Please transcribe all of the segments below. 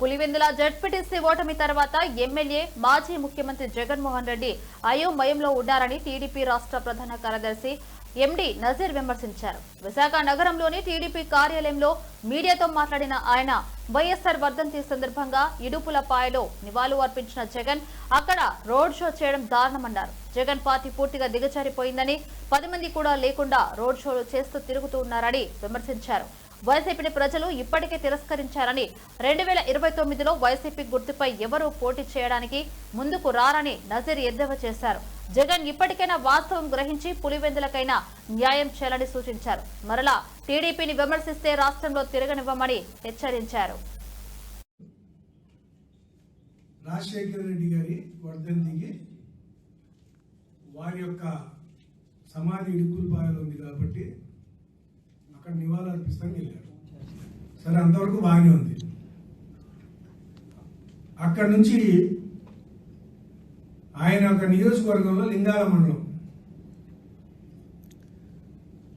Pulivendula ZPTC ఓటమి తర్వాత MLA మాజీ ముఖ్యమంత్రి జగన్మోహన్ రెడ్డి అయోమయంలో ఉన్నారని టీడీపీ రాష్ట్ర ప్రధాన కార్యదర్శి ఎండి నజీర్ విమర్శించారు. విశాఖ నగరంలోని టీడీపీ కార్యాలయంలో మీడియాతో మాట్లాడిన ఆయన వైఎస్ఆర్ వర్ధంతి సందర్భంగా ఇడుపులపాయలో నివాళులు అర్పించిన జగన్ అక్కడ రోడ్ షో చేయడం దారుణమన్నారు. జగన్ పార్టీ పూర్తిగా దిగజారిపోయిందని పది మంది కూడా లేకుండా రోడ్ షోలు చేస్తూ తిరుగుతూ ఉన్నారని విమర్శించారు. వైసీపీని ప్రజలు ఇప్పటికే తిరస్కరించారని రెండు వేల ఇరవై తొమ్మిదిలో వైసీపీ గుర్తుపై ఎవరూ పోటీ చేయడానికి ముందుకు రారని నజీర్ ఎద్దేవా చేశారు. జగన్ ఇప్పటికైనా వాస్తవం గ్రహించి పులివెందులకైనా న్యాయం చేయాలని సూచించారు. మరలా టీడీపీని విమర్శిస్తే రాష్ట్రంలో తిరగనివ్వమని హెచ్చరించారు. రాజశేఖర రెడ్డి గారి వర్ధంతికి వారి యొక్క సమాధి ఇడుకులపాయలో ఉంది కాబట్టి అక్కడ నివాళులు అర్పిస్తానికి వెళ్ళారు. సరే అంతవరకు బాగానే ఉంది. అక్కడ నుంచి ఆయన ఒక నియోజకవర్గంలో లింగాల మండలం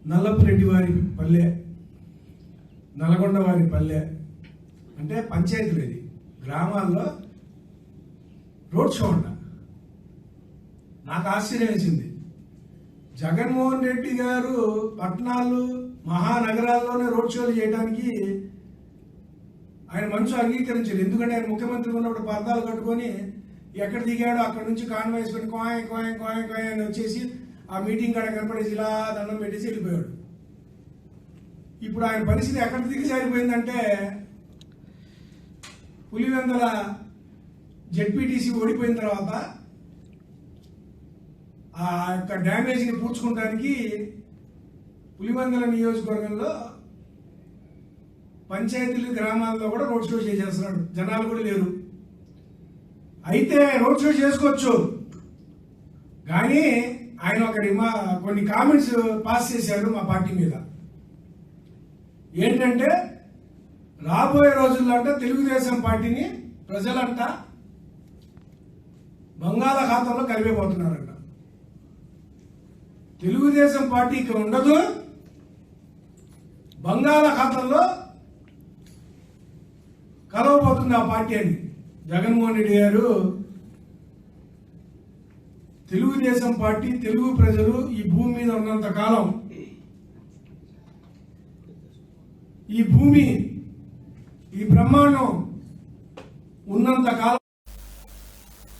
నల్లపురెడ్డి వారి పల్లె నల్గొండ వారి పల్లె అంటే పంచాయతీలు ఇది. గ్రామాల్లో రోడ్ షో ఉండ నాకు ఆశ్చర్యం వేసింది. జగన్మోహన్ రెడ్డి గారు పట్టణాలు మహానగరాల్లోనే రోడ్ షోలు చేయడానికి ఆయన మనసు అంగీకరించారు ఎందుకంటే ఆయన ముఖ్యమంత్రి ఉన్నప్పుడు పర్దాలు కట్టుకొని ఎక్కడ దిగాడో అక్కడ నుంచి కాన్వా పెట్టి కోయ్ కోయ్ కోయ్ కోయ్ అని వచ్చేసి ఆ మీటింగ్ కాడ కనపడేసి ఇలా దండం పెట్టేసి వెళ్ళిపోయాడు. ఇప్పుడు ఆయన పరిస్థితి ఎక్కడ దిగజారిపోయిందంటే పులివెందల జెడ్పీటీసీ ఓడిపోయిన తర్వాత ఆ యొక్క డ్యామేజ్ని పూడ్చుకోవడానికి పులివందల నియోజకవర్గంలో పంచాయతీలు గ్రామాల్లో కూడా రోడ్ షో చేసేస్తున్నాడు. జనాలు కూడా లేరు. అయితే రోడ్ షో చేసుకోవచ్చు. కానీ ఆయన ఒక మా కొన్ని కామెంట్స్ పాస్ చేశాడు మా పార్టీ మీద. ఏంటంటే రాబోయే రోజుల్లో అంట తెలుగుదేశం పార్టీని ప్రజలంట బంగాళాఖాతంలో కలిపిపోతున్నారంట. తెలుగుదేశం పార్టీ ఇక్కడ ఉండదు. బంగాళాఖాతంలో కలవబోతుంది ఆ పార్టీ అని జగన్మోహన్ రెడ్డి గారు తెలుగుదేశం పార్టీ తెలుగు ప్రజలు ఈ భూమి మీద ఉన్నంత కాలం ఈ భూమి ఈ బ్రహ్మాండం ఉన్నంత కాలం